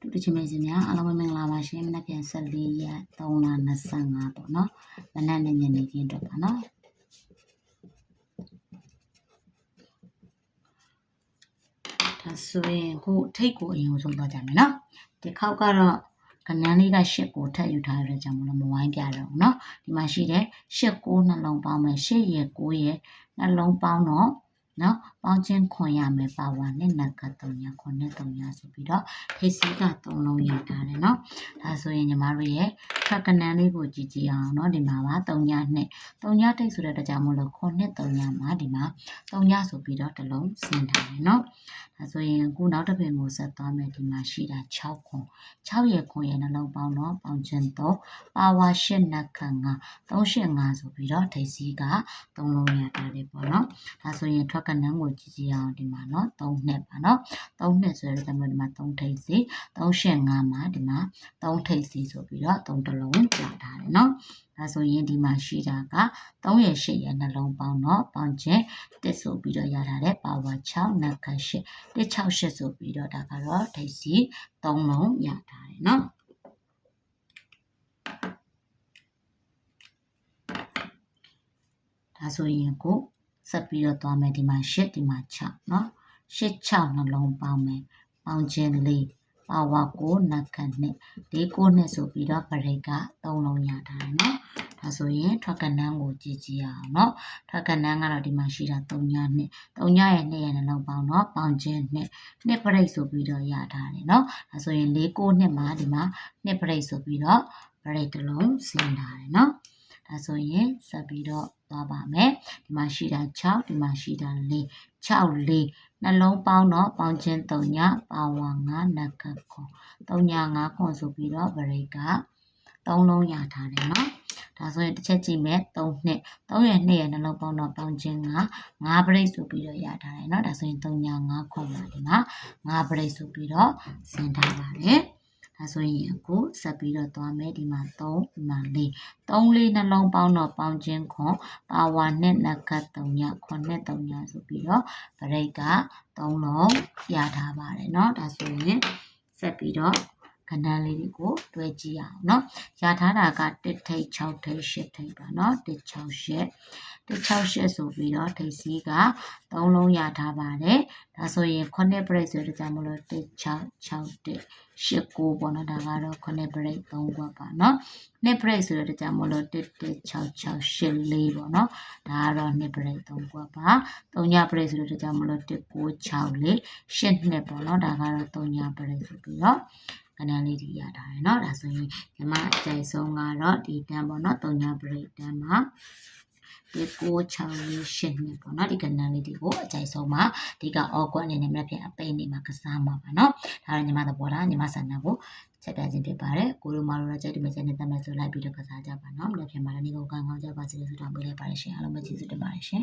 တူတချင်မေစင်များအားလုံးပဲမင်္ဂလာပါရှင်မနက်ဖြန်14ရက်3လ25ပေါ့နော်မနက်နဲ့ညနေခင်းအတွက်ပါနော်ဒါဆိုရင်ခုထိတ်ကိုအရင်ဆုံးသွားကြမယ်နော်ဒီခေါက်ကတော့ကနန်းလေးကရှစ်ကိုထပ်ယူထားရတဲ့ကြောင့်မလို့မဝိုင်းပြတော့ဘူးเนาะဒီမှာရှိတဲ့ရှစ်ကိုနှလုံးပေါင်းမယ်ရှစ်ရယ်ကိုရယ်နှလုံးပေါင်းတော့ နော်ပေါင်းချင်းခွန်ရမယ်ပါဝါနဲ့နက်က3ညခွန်နဲ့3ညဆိုပြီးတော့ဖေးစီက3လုံးရထားတယ်နော်ဒါ ဆိုရင်ညီမတို့ရဲ့ထက်ကနန်းလေးကိုကြည့်ကြည့်အောင်နော်ဒီမှာပါ3ညနဲ့3ညတိတ်ဆိုတဲ့တကြောင်မလို့ခွန်နဲ့3ညမှာဒီမှာ3ညဆိုပြီးတော့တစ်လုံးဆင်းထားတယ်နော်ဒါဆိုရင်အခုနောက်တစ်ပင်ကိုဆက်သွားမယ်ဒီမှာရှိတာ6ခွန်6ရဲ့ခွန်ရဲ့နှလုံးပေါင်းတော့ပေါင်းချင်း3ပါဝါ8နက်ခန့်5 385ဆိုပြီးတော့ထိပ်စီးက3လုံးရထားတယ်ပေါ့နော်ဒါဆိုရင်ထွက်ကနန်းကိုကြည့်ကြည့်အောင်ဒီမှာနော်3နှစ်ပါနော်3နှစ်ဆိုတော့ဒီမှာဒီမှာ3ထိပ်စီ385မှာဒီမှာ3ထိပ်စီဆိုပြီးတော့3တလုံးပြထားတယ်နော်ဒါဆိုရင်ဒီမှာရှိတာက3ရဲ့8ရဲ့နှလုံးပေါင်းတော့ပေါင်းချင်းတစ်ဆိုပြီးတော့ရထားတဲ့ပါဝါ6နက်ခ8 168ဆိုပြီးတော့ဒါကတော့ထိပ်စီ3လုံးရထားတယ်နော်ဒါဆိုရင်ကိုဆက်ပြီးတော့သွားမယ်ဒီမှာ8ဒီမှာ6เนาะ8 6နှလုံးပေါင်းမယ်ပေါင်းခြင်းလေး power ကိုနှစ်ခါနဲ့ဒီကိုနဲ့ဆိုပြီးတော့ break ကသုံးလုံးရတာနော်ဒါဆိုရင်ထွက်ကနန်းကိုကြည့်ကြည့်အောင်နော်ထွက်ကနန်းကတော့ဒီမှာရှိတာ3ညနဲ့3ညရဲ့2ရဲ့နှလုံးပေါင်းတော့ပေါင်းချင်းနဲ့နှစ် break ဆိုပြီးတော့ရတာနော်ဒါဆိုရင်၄ကိုနှစ်မှာဒီမှာနှစ် break ဆိုပြီးတော့ break တစ်လုံးဆင်းတာနော် ဒါဆိုရင်ဆက်ပြီးတော့သွားပါမယ်ဒီမှာရှိတာ6ဒီမှာရှိတာ4 6 4နှလုံးပေါင်းတော့ပေါင်းချင်း3ညပါဝါ9နက်ကခွန်3ည9ခွန်ဆိုပြီးတော့ဗရိတ်က3လုံးရထားတယ်เนาะဒါဆိုရင်တစ်ချက်ကြည့်မယ်3နှစ်3ရဲ့2ရဲ့နှလုံးပေါင်းတော့ပေါင်းချင်းက9ဗရိတ်ဆိုပြီးတော့ရထားတယ်เนาะဒါဆိုရင်3ည9ခွန်ပါဒီမှာ9ဗရိတ်ဆိုပြီးတော့ဆင်းထားပါတယ် ဒါဆိုရင်အခုဆက်ပြီးတော့သွားမယ်ဒီမှာ3ဒီမှာ4 3လေးနှလုံးပေါင်းတော့ပေါင်းခြင်းခွန်ပါဝါနဲ့နက်ကတ်3ညခွန်နဲ့3ညဆိုပြီးတော့ဗရိတ်က3လုံးရထားပါတယ်เนาะဒါဆိုရင်ဆက်ပြီးတော့ ခဏလေးတွေကိုတွဲကြည့်အောင်เนาะရထားတာက1ထိပ်6ထိပ်8ထိပ်ပါเนาะ1 6 8 168ဆိုပြီးတော့ထိပ်စီးက3လုံးရထားပါတယ်ဒါဆိုရင်9 break ဆိုတဲ့ကြောင့်မလို့1661 89ပေါ့နော်ဒါကတော့9 break 3ခွက်ပါနော်2 break ဆိုတဲ့ကြောင့်မလို့11664ပေါ့နော်ဒါကတော့2 break 3ခွက်ပါ3ည break ဆိုတဲ့ကြောင့်မလို့1964 8နှစ်ပေါ့နော်ဒါကတော့3ည break ဆိုပြီးတော့ ခဏလေးဒီရထားတယ်เนาะဒါဆိုရင်ညီမအကြိုက်ဆုံးကတော့ဒီတန်းပေါ့နော်3ည break တန်းမှာဒီကိုချောင်းလေးရှင်းနေပေါ့နော်ဒီကဏ္ဍလေးတွေကိုအကြိုက်ဆုံးမှာဒီကအော်ကွက်အနေနဲ့မြတ်ပြန်အပိတ်နေမှာကစားမှာပါနော်ဒါတော့ညီမသဘောထားညီမဆန္ဒကိုချက်ပြခြင်းဖြစ်ပါတယ်ကိုလိုမာလိုတော့ကြိုက်ဒီမချက်နဲ့တတ်မဲ့ဆိုလိုက်ပြီးတော့ကစားကြပါနော်မြတ်ပြန်မှာလည်းဒီကိုကောင်းကောင်းကြပါစေလို့ဆုတောင်းပေးလိုက်ပါတယ်ရှင်အားလုံးပဲကျေးဇူးတင်ပါတယ်ရှင်